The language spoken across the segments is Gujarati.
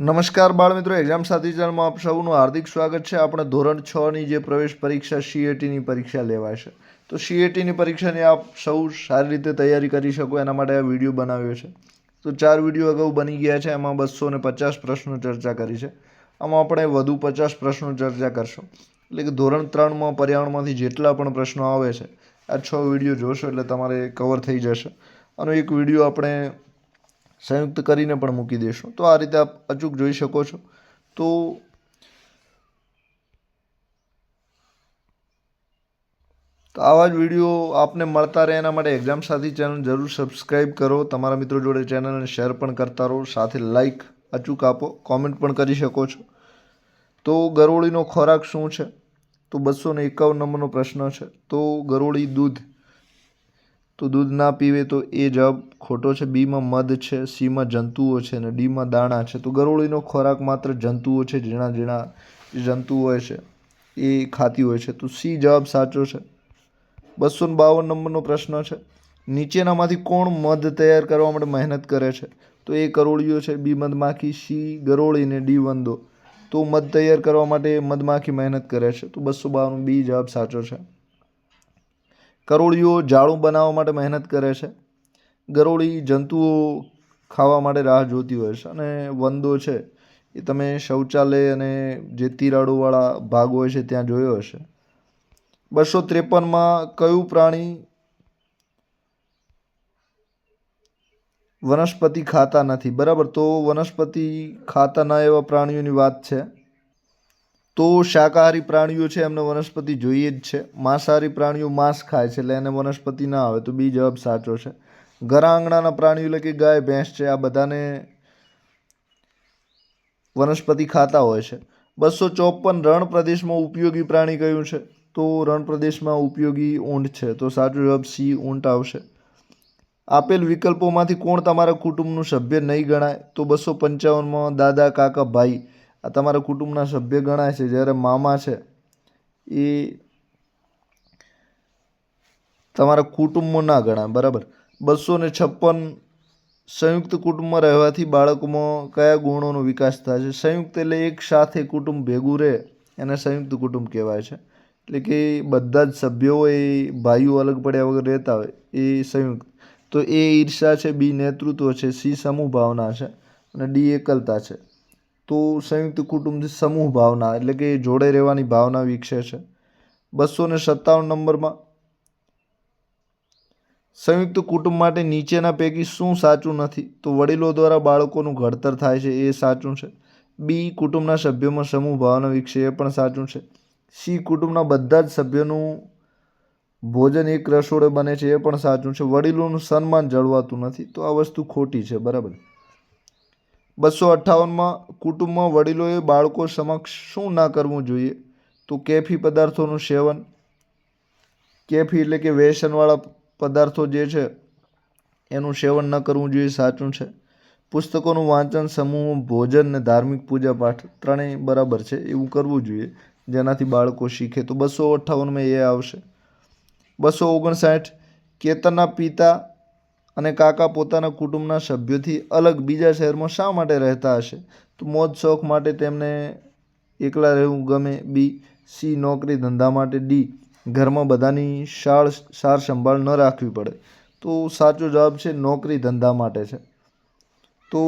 નમસ્કાર બાળ મિત્રો, એક્ઝામ સાથી ચેનલમાં આપ સૌનું હાર્દિક સ્વાગત છે. આપણે ધોરણ છ ની જે પ્રવેશ પરીક્ષા સીએટીની પરીક્ષા લેવાશે તો સીએટીની પરીક્ષાની આપ સૌ સારી રીતે તૈયારી કરી શકો, એના માટે આ વીડિયો બનાવ્યો છે. તો ચાર વીડિયો અગાઉ બની ગયા છે, એમાં બસો ને પચાસ પ્રશ્નો ચર્ચા કરી છે. આમાં આપણે વધુ પચાસ પ્રશ્નો ચર્ચા કરશું. એટલે કે ધોરણ ત્રણમાં પર્યાવરણમાંથી જેટલા પણ પ્રશ્નો આવે છે, આ છ વીડિયો જોશો એટલે તમારે કવર થઈ જશે. અને એક વીડિયો આપણે સંયુક્ત કરીને પણ મૂકી દઈશું તો આ રીતે આપ અચૂક જોઈ શકો છો. તો તો આવા જ વીડિયો આપને મળતા રહે એના માટે એક્ઝામ સાથી ચેનલ જરૂર સબસ્ક્રાઈબ કરો. તમારા મિત્રો જોડે ચેનલને શેર પણ કરતા રહો. સાથે લાઈક અચૂક આપો. કોમેન્ટ પણ કરી શકો છો. તો ગરોળીનો ખોરાક શું છે? તો બસો ને એકાવન નંબરનો પ્રશ્ન છે. તો ગરોળી દૂધ તો દૂધ ના પીવે તો એ જવાબ ખોટો છે. બીમાં મધ છે સીમાં જંતુઓ છે અને ડીમાં દાણા છે. તો ગરોળીનો ખોરાક માત્ર જંતુઓ છે ઝીણા ઝીણા જંતુઓ હોય છે, એ ખાતી હોય છે. તો સી જવાબ સાચો છે. બસો બાવન નંબરનો પ્રશ્ન છે. નીચેનામાંથી કોણ મધ તૈયાર કરવા માટે મહેનત કરે છે? તો એ કરોળીઓ છે. બી મધમાખી, સી ગરોળી ને ડી વંદો. તો મધ તૈયાર કરવા માટે મધમાખી મહેનત કરે છે. તો બસો બાવન બી જવાબ સાચો છે. કરોળીઓ જાળું બનાવવા માટે મહેનત કરે છે. ગરોળી જંતુઓ ખાવા માટે રાહ જોતી હોય છે અને વંદો છે એ તમે શૌચાલય અને જે તિરાડોવાળા ભાગ હોય છે ત્યાં જોયો હશે. બસો ત્રેપનમાં કયું પ્રાણી વનસ્પતિ ખાતા નથી? બરાબર, તો વનસ્પતિ ખાતા ના એવા પ્રાણીઓની વાત છે. તો શાકાહારી પ્રાણીઓ છે, એમને વનસ્પતિ જોઈએ જ છે. માંસાહારી પ્રાણીઓ માંસ ખાય છે, એટલે એને વનસ્પતિ ના આવે, તો બી જવાબ સાચો છે. ઘરા આંગણાના પ્રાણીઓ એટલે કે ગાય, ભેંસ છે, આ બધાને વનસ્પતિ ખાતા હોય છે. બસો ચોપન રણ પ્રદેશમાં ઉપયોગી પ્રાણી કયું છે? તો રણ પ્રદેશમાં ઉપયોગી ઊંટ છે, તો સાચો જવાબ સી ઊંટ આવશે. આપેલ વિકલ્પોમાંથી કોણ તમારા કુટુંબનું સભ્ય નહીં ગણાય? તો બસો પંચાવનમાં દાદા, કાકા, ભાઈ. આ તમારા કુટુંબના સભ્ય ગણાય છે, જ્યારે મામા છે એ તમારા કુટુંબમાં ના ગણાય, બરાબર? બસો ને છપ્પન સંયુક્ત કુટુંબમાં રહેવાથી બાળકોમાં કયા ગુણોનો વિકાસ થાય છે? સંયુક્ત એટલે એક સાથે કુટુંબ ભેગું રહે, એને સંયુક્ત કુટુંબ કહેવાય છે. એટલે કે બધા જ સભ્યો એ ભાઈઓ અલગ પડ્યા વગર રહેતા હોય એ સંયુક્ત. તો એ ઈર્ષા છે, બી નેતૃત્વ છે, સી સમૂહ ભાવના છે, અને ડી એકલતા છે. તો સંયુક્ત કુટુંબથી સમૂહ ભાવના, એટલે કે જોડે રહેવાની ભાવના વિકસે છે. બસો ને સત્તાવન નંબરમાં, સંયુક્ત કુટુંબ માટે નીચેના પૈકી શું સાચું નથી? તો વડીલો દ્વારા બાળકોનું ઘડતર થાય છે, એ સાચું છે. બી, કુટુંબના સભ્યોમાં સમૂહ ભાવના વિકસે, એ પણ સાચું છે. સી, કુટુંબના બધા જ સભ્યોનું ભોજન એક રસોડે બને છે, એ પણ સાચું છે. વડીલોનું સન્માન જળવાતું નથી, તો આ વસ્તુ ખોટી છે, બરાબર. બસો અઠ્ઠાવનમાં કુટુંબમાં વડીલોએ બાળકો સમક્ષ શું ના કરવું જોઈએ? તો કેફી પદાર્થોનું સેવન. કેફી એટલે કે વ્યસનવાળા પદાર્થો જે છે, એનું સેવન ન કરવું જોઈએ, સાચું છે. પુસ્તકોનું વાંચન સમૂહ ભોજન ને ધાર્મિક પૂજા પાઠ ત્રણેય બરાબર છે, એવું કરવું જોઈએ, જેનાથી બાળકો શીખે. તો બસો અઠ્ઠાવનમાં એ આવશે. બસો ઓગણસાઠ, કેતનના પિતા અને કાકા પોતાના કુટુંબના સભ્યોથી અલગ બીજા શહેરમાં શા માટે રહેતા હશે? તો મોજ શોખ માટે તેમને એકલા રહેવું ગમે. બી સી નોકરી ધંધા માટે. ડી ઘરમાં બધાની સાળ સાર સંભાળ ન રાખવી પડે. તો સાચો જવાબ છે નોકરી ધંધા માટે છે. તો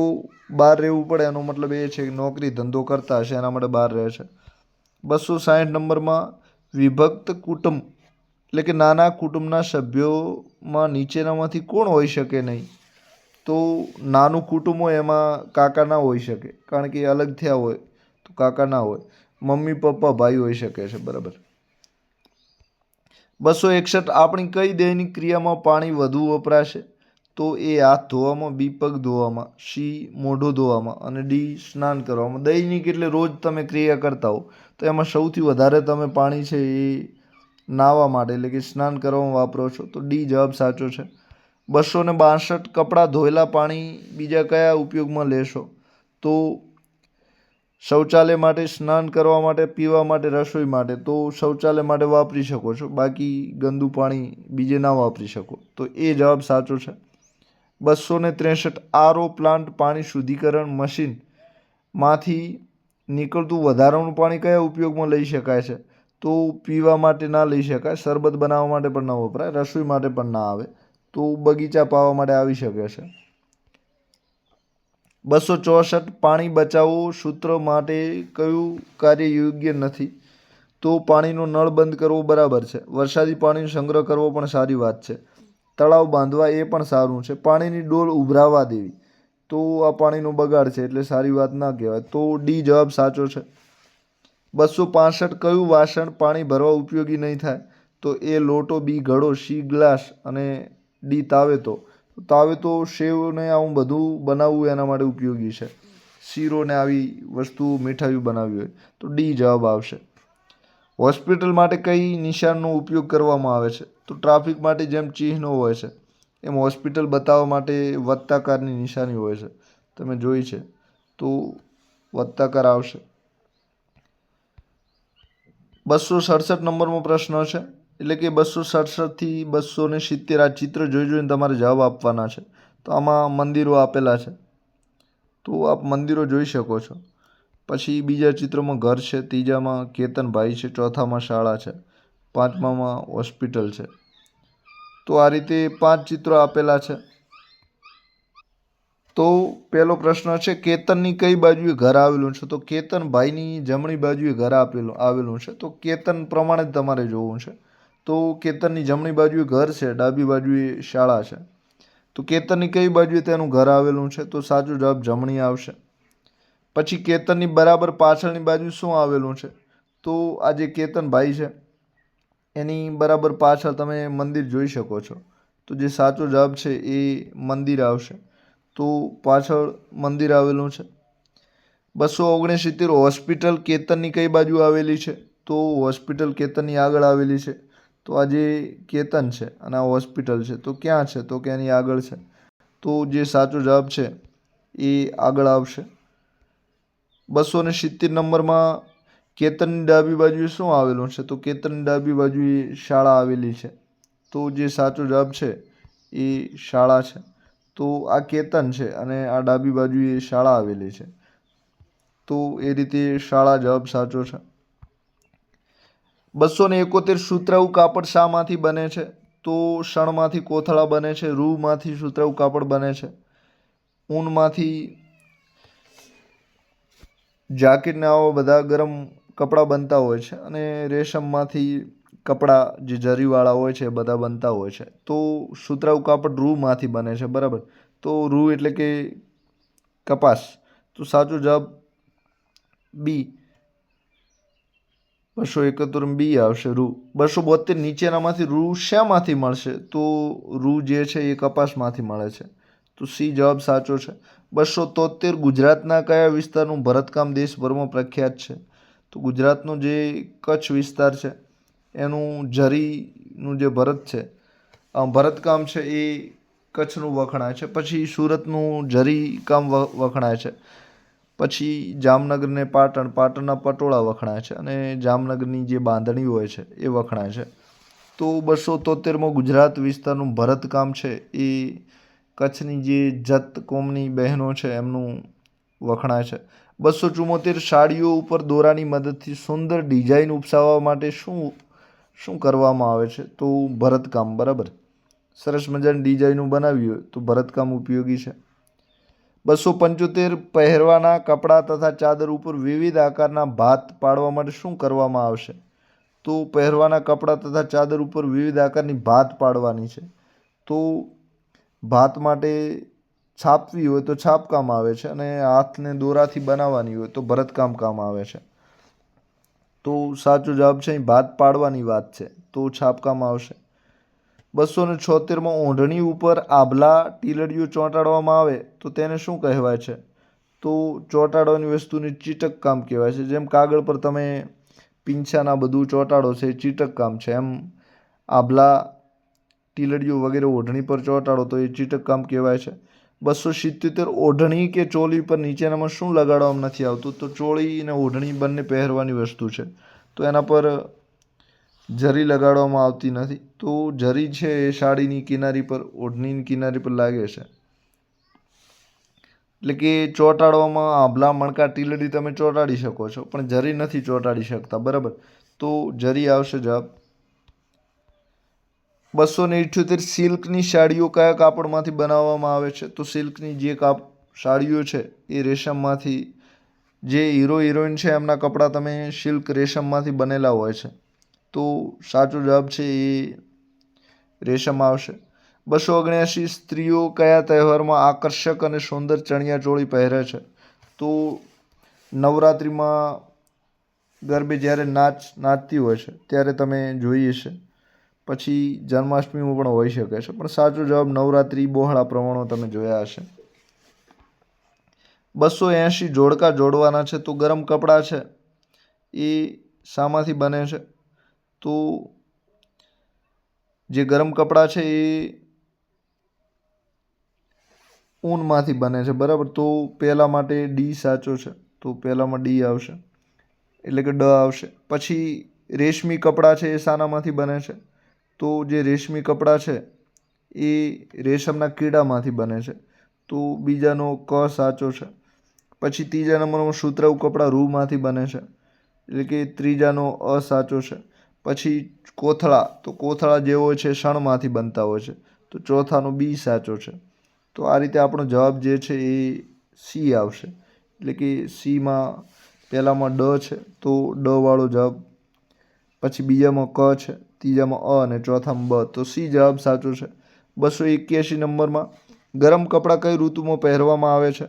બહાર રહેવું પડે એનો મતલબ એ છે કે નોકરી ધંધો કરતા હશે, એના માટે બહાર રહે છે. બસો સાઠ નંબરમાં વિભક્ત કુટુંબ એટલે કે નાના કુટુંબના સભ્યોમાં નીચેનામાંથી કોણ હોઈ શકે નહીં? તો નાનું કુટુંબ હોય એમાં કાકા ના હોઈ શકે. કારણ કે એ અલગ થયા હોય, તો કાકા ના હોય. મમ્મી, પપ્પા, ભાઈ હોઈ શકે છે, બરાબર. બસો એકસઠ, આપણી કઈ દૈનિક ક્રિયામાં પાણી વધુ વપરાશે? તો એ હાથ ધોવામાં, બી પગ ધોવામાં સી મોઢું ધોવામાં અને ડી સ્નાન કરવામાં. દૈનિક એટલે રોજ તમે ક્રિયા કરતા હો, તો એમાં સૌથી વધારે તમે પાણી છે એ નાહવા માટે, એટલે કે સ્નાન કરવામાં વાપરો છો, તો ડી જવાબ સાચો છે. બસો ને બાસઠ કપડાં ધોયેલા પાણી બીજા કયા ઉપયોગમાં લેશો? તો શૌચાલય માટે સ્નાન કરવા માટે, પીવા માટે, રસોઈ માટે, તો શૌચાલય માટે વાપરી શકો છો. બાકી ગંદુ પાણી બીજે ના વાપરી શકો. તો એ જવાબ સાચો છે. બસો ને ત્રેસઠ આરઓ પ્લાન્ટ પાણી શુદ્ધિકરણ મશીનમાંથી નીકળતું વધારાનું પાણી કયા ઉપયોગમાં લઈ શકાય છે? તો પીવા માટે ના લઈ શકાય, શરબત બનાવવા માટે પણ ના વપરાય, રસોઈ માટે પણ ના આવે, તો બગીચા પાવા માટે આવી શકે છે. બસો ચોસઠ પાણી બચાવો સૂત્ર માટે કયું કાર્ય યોગ્ય નથી? તો પાણીનો નળ બંધ કરવો બરાબર છે. વરસાદી પાણીનો સંગ્રહ કરવો પણ સારી વાત છે. તળાવ બાંધવા એ પણ સારું છે. પાણીની ડોલ ઉભરાવા દેવી. તો આ પાણીનો બગાડ છે એટલે સારી વાત ના કહેવાય. તો ડી જવાબ સાચો છે. બસો પાસઠ કયું વાસણ પાણી ભરવા ઉપયોગી નહીં થાય? તો એ લોટો, બી ઘડો, સી ગ્લાસ અને ડી તાવેતો. તાવેતો સેવને આવું બધું બનાવવું એના માટે ઉપયોગી છે. શીરોને આવી વસ્તુ મીઠાઈઓ બનાવવી હોય તો ડી જવાબ આવશે. હોસ્પિટલ માટે કઈ નિશાનનો ઉપયોગ કરવામાં આવે છે? તો ટ્રાફિક માટે જેમ ચિહ્નો હોય છે, એમ હોસ્પિટલ બતાવવા માટે વત્તાકારની નિશાની હોય છે. તમે જોઈ છે. તો વત્તાકાર આવશે. બસો સડસઠ નંબરનો પ્રશ્ન છે. એટલે કે બસો સડસઠથી બસો ને સિત્તેર આ ચિત્ર જોઈ જોઈને તમારે જવાબ આપવાના છે. તો આમાં મંદિરો આપેલા છે. તો આપ મંદિરો જોઈ શકો છો. પછી બીજા ચિત્રોમાં ઘર છે. ત્રીજામાં કેતનભાઈ છે. ચોથામાં શાળા છે. પાંચમામાં હોસ્પિટલ છે. તો આ રીતે પાંચ ચિત્રો આપેલા છે. તો પહેલો પ્રશ્ન છે, કેતનની કઈ બાજુએ ઘર આવેલું છે? તો કેતનભાઈની જમણી બાજુએ ઘર આપેલું, આવેલું છે. તો કેતન પ્રમાણે જ તમારે જોવું છે. તો કેતનની જમણી બાજુએ ઘર છે, ડાબી બાજુએ શાળા છે. તો કેતનની કઈ બાજુએ તેનું ઘર આવેલું છે? તો સાચો જવાબ જમણી આવશે. પછી કેતનની બરાબર પાછળની બાજુ શું આવેલું છે? તો આ જે કેતનભાઈ છે, એની બરાબર પાછળ તમે મંદિર જોઈ શકો છો. તો જે સાચો જવાબ છે, એ મંદિર આવશે. તો પાછળ મંદિર આવેલું છે. બસો ઓગણસિત્તેર હોસ્પિટલ કેતનની કઈ બાજુ આવેલી છે? તો હોસ્પિટલ કેતનની આગળ આવેલી છે. તો આ જે કેતન છે અને આ હોસ્પિટલ છે, તો ક્યાં છે? તો કે એની આગળ છે. તો જે સાચો જવાબ છે એ આગળ આવશે. બસો ને સિત્તેર નંબરમાં કેતનની ડાબી બાજુએ શું આવેલું છે? તો કેતનની ડાબી બાજુએ શાળા આવેલી છે. તો જે સાચો જવાબ છે એ શાળા છે. તો આ કેતન છે અને આ ડાબી બાજુએ શાળા આવેલી છે. તો એ રીતે શાળા જવાબ સાચો છે. બસો ને એકોતેર સુતરાઉ કાપડ શામાંથી બને છે? તો શણમાંથી કોથળા બને છે? રૂમાંથી સુતરાઉ કાપડ બને છે? ઊનમાંથી જાકેટ ને આવા બધા ગરમ કપડાં બનતા હોય છે અને રેશમમાંથી કપડાં જે જરીવાળા હોય છે બધા બનતા હોય છે. તો સુતરાઉ કાપડ રૂમાંથી બને છે, બરાબર? તો રૂ એટલે કે કપાસ. તો સાચો જવાબ બી બસો એકોતેર બી આવશે રૂ. બસો બોતેર નીચેનામાંથી રૂ શામાંથી મળશે? તો રૂ જે છે, એ કપાસમાંથી મળે છે. તો સી જવાબ સાચો છે. બસો તોતેર ગુજરાતના કયા વિસ્તારનું ભરતકામ દેશભરમાં પ્રખ્યાત છે? તો ગુજરાતનો જે કચ્છ વિસ્તાર છે એનું જરીનું જે ભરત છે ભરતકામ છે એ કચ્છનું વખણાય છે, પછી સુરતનું જરીકામ વખણાય છે, પછી જામનગરને પાટણ, પાટણના પટોળા વખણાય છે અને જામનગરની જે બાંધણી હોય છે એ વખણાય છે. તો બસો તોતેરમો ગુજરાત વિસ્તારનું ભરતકામ છે એ કચ્છની જે જત કોમની બહેનો છે એમનું વખણાય છે. બસો ચુમ્મોતેર સાડીઓ ઉપર દોરાની મદદથી સુંદર ડિઝાઇન ઉપસાવવા માટે શું શું કરવામાં આવે છે? તો ભરતકામ, બરાબર? સરસ મજાની ડિઝાઇનનું બનાવ્યું હોય તો ભરતકામ ઉપયોગી છે. બસો પંચોતેર પહેરવાના કપડાં તથા ચાદર ઉપર વિવિધ આકારના ભાત પાડવા માટે શું કરવામાં આવશે? તો પહેરવાના કપડાં તથા ચાદર ઉપર વિવિધ આકારની ભાત પાડવાની છે. તો ભાત માટે છાપવી હોય તો છાપકામ આવે છે અને હાથને દોરાથી બનાવવાની હોય તો ભરતકામ કામ આવે છે. તો સાચો જવાબ છે અહીં ભાત પાડવાની વાત છે. તો છાપકામ આવશે. બસો ને છોતેરમાં ઓઢણી ઉપર આભલા ટીલડીઓ ચોંટાડવામાં આવે તો તેને શું કહેવાય છે? તો ચોંટાડવાની વસ્તુને ચીટક કામ કહેવાય છે. જેમ કાગળ પર તમે પીંછાના બધું ચોંટાડો છે એ ચીટક કામ છે. એમ આભલા ટીલડીઓ વગેરે ઓઢણી પર ચોંટાડો તો એ ચીટક કામ કહેવાય છે. બસો સિત્યોતેર ઓઢણી કે ચોલી પર નીચેનામાં શું લગાડવામાં નથી આવતું? તો ચોળી અને ઓઢણી બંને પહેરવાની વસ્તુ છે. તો એના પર જરી લગાડવામાં આવતી નથી. તો જરી છે એ સાડીની કિનારી પર, ઓઢણીની કિનારી પર લાગે છે. એટલે કે ચોંટાડવામાં આંભલા, મણકા, ટીલડી તમે ચોંટાડી શકો છો, પણ જરી નથી ચોંટાડી શકતા. બરાબર? તો જરી આવશે જવાબ બસો ને ઇઠ્યોતેર સિલ્કની સાડીઓ કયા કાપડમાંથી બનાવવામાં આવે છે? તો સિલ્કની જે કાપ, સાડીઓ છે, એ રેશમમાંથી, જે હીરો હિરોઈન છે, એમના કપડાં તમે સિલ્ક રેશમમાંથી બનેલા હોય છે. તો સાચો જવાબ છે એ રેશમ આવશે. બસો ઓગણ્યાસી સ્ત્રીઓ કયા તહેવારમાં આકર્ષક અને સુંદર ચણિયા ચોળી પહેરે છે? તો નવરાત્રિમાં ગરબે જ્યારે નાચ, નાચતી હોય છે, ત્યારે તમે જોઈએ છે પછી જન્માષ્ટમીમાં પણ હોઈ શકે છે. પણ સાચો જવાબ નવરાત્રિ બહોળા પ્રમાણમાં તમે જોયા હશે. બસો એંશી જોડકા જોડવાના છે. તો ગરમ કપડાં છે. એ શામાંથી બને છે. તો જે ગરમ કપડાં છે એ ઊનમાંથી બને છે. બરાબર? તો પહેલાં માટે ડી સાચો છે. તો પહેલાંમાં ડી આવશે. એટલે કે ડ આવશે. પછી રેશમી કપડાં છે એ શાનામાંથી બને છે. તો જે રેશમી કપડાં છે, એ રેશમના કીડામાંથી બને છે. તો બીજાનો ક સાચો છે. પછી ત્રીજા નંબરમાં સુતરાઉ કપડાં રૂમાંથી બને છે. એટલે કે ત્રીજાનો અ સાચો છે. પછી કોથળા, તો કોથળા જેવો છે શણમાંથી બનતા હોય છે. તો ચોથાનો બી સાચો છે. તો આ રીતે આપણો જવાબ જે છે એ સી આવશે. એટલે કે સીમાં પહેલાંમાં ડ છે, તો ડ વાળો જવાબ, પછી બીજામાં ક છે. ત્રીજામાં અ અને ચોથામાં બ. તો સી જવાબ સાચો છે. બસો એક્યાસી નંબરમાં ગરમ કપડાં કઈ ઋતુમાં પહેરવામાં આવે છે?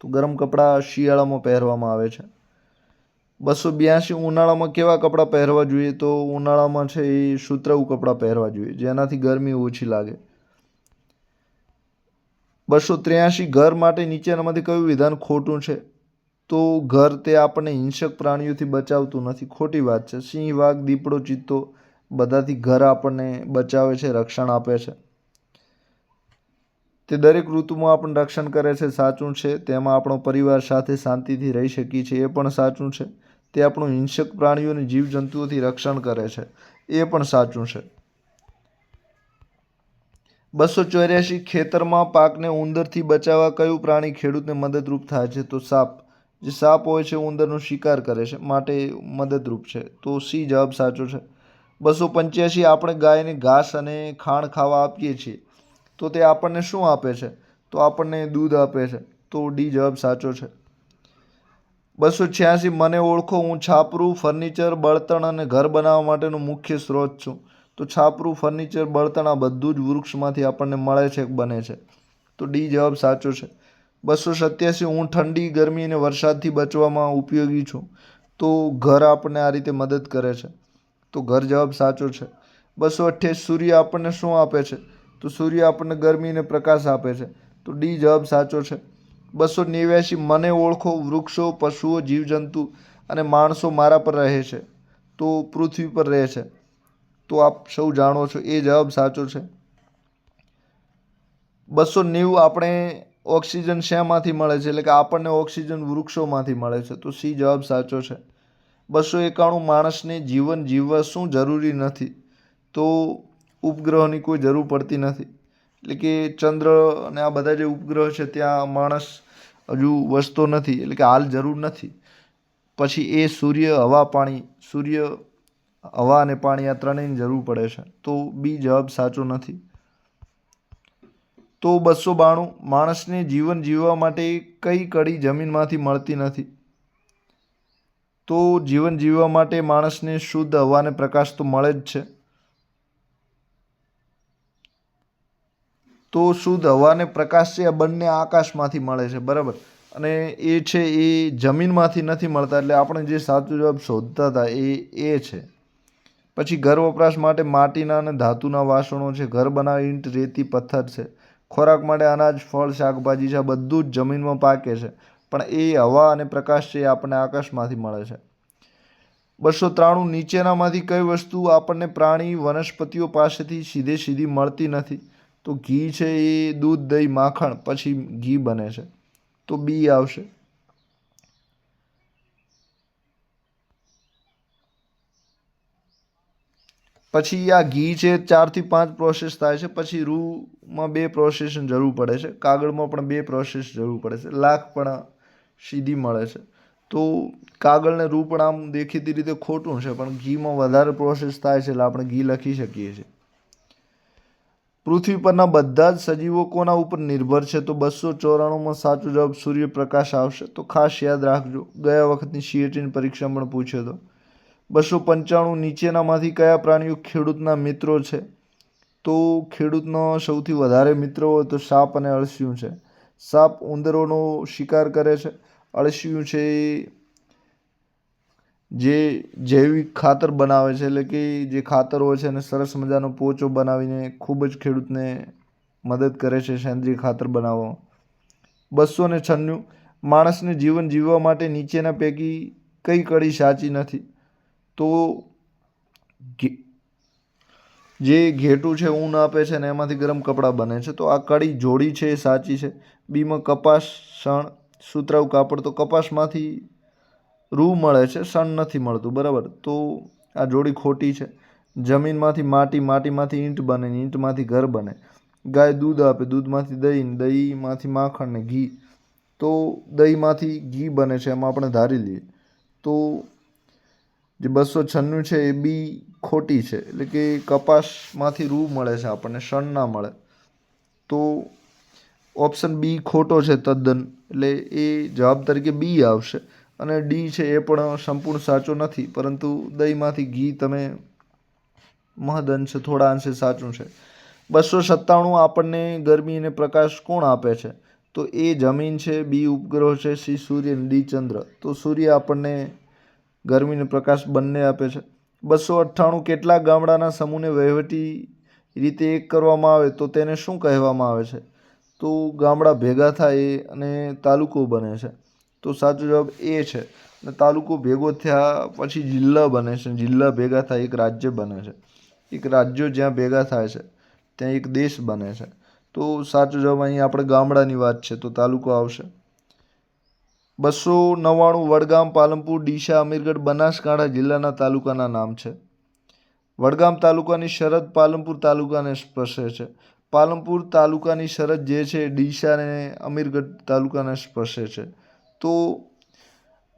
તો ગરમ કપડાં શિયાળામાં પહેરવામાં આવે છે. બસો બ્યાસી ઉનાળામાં કેવા કપડાં પહેરવા જોઈએ? તો ઉનાળામાં છે એ સુતરાઉ કપડાં પહેરવા જોઈએ, જેનાથી ગરમી ઓછી લાગે. બસો ત્ર્યાસી ઘર માટે નીચેનામાંથી કયું વિધાન ખોટું છે? તો ઘર તે આપણને હિંસક પ્રાણીઓથી બચાવતું નથી. ખોટી વાત છે. સિંહ, વાઘ, દીપડો, ચિત્તો બધાથી ઘર આપણને બચાવે છે, રક્ષણ આપે છે. તે દરેક ઋતુમાં આપણને રક્ષણ કરે છે, સાચું છે. તેમાં આપણો પરિવાર સાથે શાંતિથી રહી શકીએ છીએ, એ પણ સાચું છે. તે આપણું હિંસક પ્રાણીઓ અને જીવજંતુઓથી રક્ષણ કરે છે, એ પણ સાચું છે. બસો ચોર્યાસી ખેતરમાં પાકને ઉંદરથી બચાવવા કયું પ્રાણી ખેડૂતને મદદરૂપ થાય છે? તો સાપ. જે સાપ હોય છે, ઉંદરનો શિકાર કરે છે, માટે મદદરૂપ છે. તો સી જવાબ સાચો છે. બસો પંચ્યાસી આપણે ગાયને ઘાસ અને ખાણ ખાવા આપીએ છીએ. તો તે આપણને શું આપે છે? તો આપણને દૂધ આપે છે. તો ડી જવાબ સાચો છે. બસો છ્યાસી મને ઓળખો, હું છાપરું, ફર્નિચર, બળતણ અને ઘર બનાવવા માટેનો મુખ્ય સ્ત્રોત છું. તો છાપરું, ફર્નિચર, બળતણ આ બધું જ વૃક્ષમાંથી આપણને મળે છે, બને છે. તો ડી જવાબ સાચો છે. બસો સત્યાસી હું ઠંડી, ગરમી અને વરસાદથી બચવામાં ઉપયોગી છું. તો ઘર આપણને આ રીતે મદદ કરે છે. તો ઘર જવાબ સાચો છે. બસો અઠ્યાસી સૂર્ય આપણને શું આપે છે? તો સૂર્ય આપણને ગરમી અને પ્રકાશ આપે છે. તો ડી જવાબ સાચો છે. બસો નેવ્યાસી મને ઓળખો, વૃક્ષો, પશુઓ, જીવજંતુ અને માણસો મારા પર રહે છે. તો પૃથ્વી પર રહે છે. તો આપ સૌ જાણો છો એ જવાબ સાચો છે. બસો નેવું આપણે ઓક્સિજન શેમાંથી મળે છે? એટલે કે આપણને ઓક્સિજન વૃક્ષોમાંથી મળે છે. તો સી જવાબ સાચો છે. બસો એકાણું માણસને જીવન જીવવા શું જરૂરી નથી? તો ઉપગ્રહની કોઈ જરૂર પડતી નથી. એટલે કે ચંદ્ર અને આ બધા જે ઉપગ્રહ છે, ત્યાં માણસ હજુ વસતો નથી. એટલે કે હાલ જરૂર નથી. પછી એ સૂર્ય, હવા, પાણી, સૂર્ય, હવા અને પાણી આ ત્રણેયની જરૂર પડે છે. તો બી જવાબ સાચો નથી. તો બસો બાણું માણસને જીવન જીવવા માટે કઈ કડી જમીનમાંથી મળતી નથી? તો જીવન જીવવા માટે માણસને શુદ્ધ હવા અને પ્રકાશ તો મળે જ છે. તો શુદ્ધ હવા અને પ્રકાશ છે, આ બંને આકાશમાંથી મળે છે, બરાબર? અને એ છે, એ જમીનમાંથી નથી મળતા, એટલે આપણે જે સાચો જવાબ શોધતા હતા એ એ છે. પછી ઘર વપરાશ માટે માટીના અને ધાતુના વાસણો છે, ઘર બનાવે ઈંટ, રેતી, પથ્થર છે. ખોરાક માટે અનાજ, ફળ, શાકભાજી છે બધું જ જમીનમાં પાકે છે. પણ એ હવા અને પ્રકાશ છે એ આપણને આકાશમાંથી મળે છે. બસો ત્રાણું નીચેનામાંથી કઈ વસ્તુ આપણને પ્રાણી વનસ્પતિઓ પાસેથી સીધે સીધી મળતી નથી. તો ઘી છે એ દૂધ, દહીં, માખણ, પછી ઘી બને છે. તો બી આવશે. પછી આ ઘી છે ચારથી પાંચ પ્રોસેસ થાય છે. પછી રૂમાં બે પ્રોસેસની જરૂર પડે છે. કાગળમાં પણ બે પ્રોસેસ જરૂર પડે છે. લાખ પણ સીધી મળે છે. તો કાગળને રૂપ પણ આમ દેખીતી રીતે ખોટું છે પણ ઘીમાં વધારે પ્રોસેસ થાય છે એટલે આપણે ઘી લખી શકીએ છીએ. પૃથ્વી પરના બધા જ સજીવો કોના ઉપર નિર્ભર છે? તો બસો ચોરાણુંમાં સાચો જવાબ સૂર્યપ્રકાશ આવશે. તો ખાસ યાદ રાખજો, ગયા વખતની સીએટીની પરીક્ષા પણ પૂછ્યો હતો. બસો પંચાણું નીચેનામાંથી કયા પ્રાણીઓ ખેડૂતના મિત્રો છે? તો ખેડૂતનો સૌથી વધારે મિત્ર હોય તો સાપ અને અળસિયું છે. સાપ ઉંદરોનો શિકાર કરે છે. અળસિયું છે એ જે જૈવિક ખાતર બનાવે છે. એટલે કે જે ખાતર હોય છે એને સરસ મજાનો પોચો બનાવીને ખૂબ જ ખેડૂતને મદદ કરે છે સેન્દ્રિય ખાતર બનાવવામાં બસો ને છન્નું માણસને જીવન જીવવા માટે નીચેના પૈકી કઈ કડી સાચી નથી. તો જે ઘેટું છે, ઊન આપે છે ને એમાંથી ગરમ કપડાં બને છે. તો આ કડી જોડી છે, એ સાચી છે. બીમાં કપાસ, શણ, સુતરાઉ કાપડ તો કપાસમાંથી રૂ મળે છે, શણ નથી મળતું, બરાબર? તો આ જોડી ખોટી છે. જમીનમાંથી માટી, માટીમાંથી ઈંટ બને ને ઈંટમાંથી ઘર બને. ગાય દૂધ આપે, દૂધમાંથી દહીં, દહીંમાંથી માખણ ને ઘી. તો દહીંમાંથી ઘી બને છે, એમાં આપણે ધારી લઈએ. તો જે બસો છન્નું છે એ બી ખોટી છે. એટલે કે કપાસમાંથી રૂ મળે છે આપણને શણ ના મળે. તો ઓપ્શન બી ખોટો છે તદ્દન. એટલે એ જવાબ તરીકે બી આવશે. અને ડી છે એ પણ સંપૂર્ણ સાચો નથી. પરંતુ દહીંમાંથી ઘી તમે મહદઅંશે થોડા અંશે સાચું છે. બસો સત્તાણું આપણને ગરમી અને પ્રકાશ કોણ આપે છે? તો એ જમીન છે, બી ઉપગ્રહ છે સી સૂર્ય ડી ચંદ્ર. તો સૂર્ય આપણને ગરમી અને પ્રકાશ બંને આપે છે. બસો અઠ્ઠાણું કેટલા ગામડાના સમૂહને વહીવટી રીતે એક કરવામાં આવે તો તેને શું કહેવામાં આવે છે? તો ગામડા ભેગા થાય અને તાલુકો બને છે. તો સાચો જવાબ એ છે. અને તાલુકો ભેગો થયા પછી જિલ્લા બને છે. જિલ્લા ભેગા થાય, એક રાજ્ય બને છે. એક રાજ્યો જ્યાં ભેગા થાય છે, ત્યાં એક દેશ બને છે. તો સાચો જવાબ અહીં આપણે ગામડાની વાત છે. તો તાલુકો આવશે. બસો નવ્વાણું વડગામ, પાલનપુર, ડીસા, અમીરગઢ, બનાસકાંઠા જિલ્લાના તાલુકાના નામ છે. વડગામ તાલુકાની શરદ પાલનપુર તાલુકાને સ્પર્શે છે. પાલનપુર તાલુકાની શરદ જે છે ડીસા અને અમીરગઢ તાલુકાને સ્પર્શે છે. તો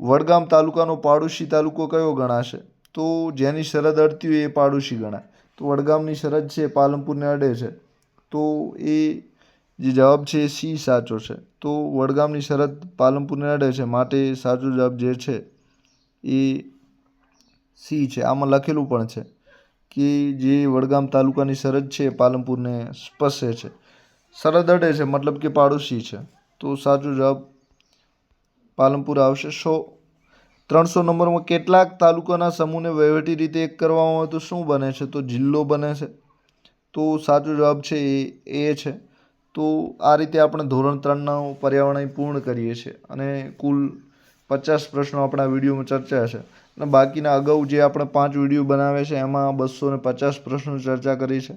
વડગામ તાલુકાનો પાડોશી તાલુકો કયો ગણાશે? તો જેની શરદ અડતી હોય એ પાડોશી ગણાય. તો વડગામની શરદ છે, પાલનપુરને અડે છે. તો એ જે જવાબ છે એ સી સાચો છે. તો વડગામની શરદ પાલનપુરને અડે છે, માટે સાચો જવાબ જે છે એ સી છે. આમાં લખેલું પણ છે કે જે વડગામ તાલુકાની સરહદ છે પાલનપુરને સ્પર્શે છે. સરહદ અડે છે, મતલબ કે પાડોશી છે. તો સાચો જવાબ પાલનપુર આવશે. સો ત્રણસો નંબરમાં કેટલાક તાલુકાના સમૂહને વહીવટી રીતે એક કરવામાં આવે તો શું બને છે? તો જિલ્લો બને છે. તો સાચો જવાબ છે એ એ છે. તો આ રીતે આપણે ધોરણ ત્રણનું પર્યાવરણ પૂર્ણ કરીએ છીએ. અને કુલ પચાસ પ્રશ્નો આપણા વિડીયોમાં ચર્ચા છે. અને બાકીના અગાઉ જે આપણે પાંચ વીડિયો બનાવ્યા છે, એમાં બસો ને પચાસ પ્રશ્નો ચર્ચા કરી છે.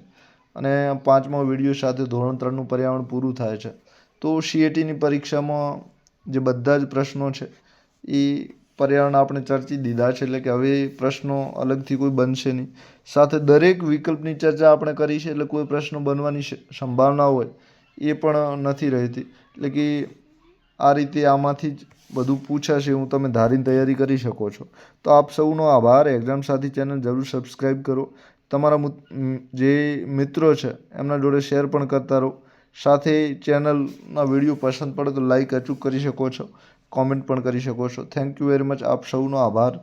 અને પાંચમા વીડિયો સાથે ધોરણ ત્રણનું પર્યાવરણ પૂરું થાય છે. તો સીએટીની પરીક્ષામાં જે બધા જ પ્રશ્નો છે, એ પર્યાવરણ આપણે ચર્ચી દીધા છે. એટલે કે હવે પ્રશ્નો અલગથી કોઈ બનશે નહીં. સાથે દરેક વિકલ્પની ચર્ચા આપણે કરી છે, એટલે કોઈ પ્રશ્નો બનવાની સંભાવના હોય એ પણ નથી રહેતી. એટલે કે આ રીતે આમાંથી જ બધું પૂછાશે હું તમે ધારીને તૈયારી કરી શકો છો. તો આપ સૌનો આભાર. એક્ઝામ સાથી ચેનલ જરૂર સબસ્ક્રાઈબ કરો. તમારા જે મિત્રો છે, એમના જોડે શેર પણ કરતા રહો. સાથે ચેનલના વીડિયો પસંદ પડે તો લાઈક અચૂક કરી શકો છો. કોમેન્ટ પણ કરી શકો છો. થેન્ક યુ વેરી મચ આપ સૌનો આભાર.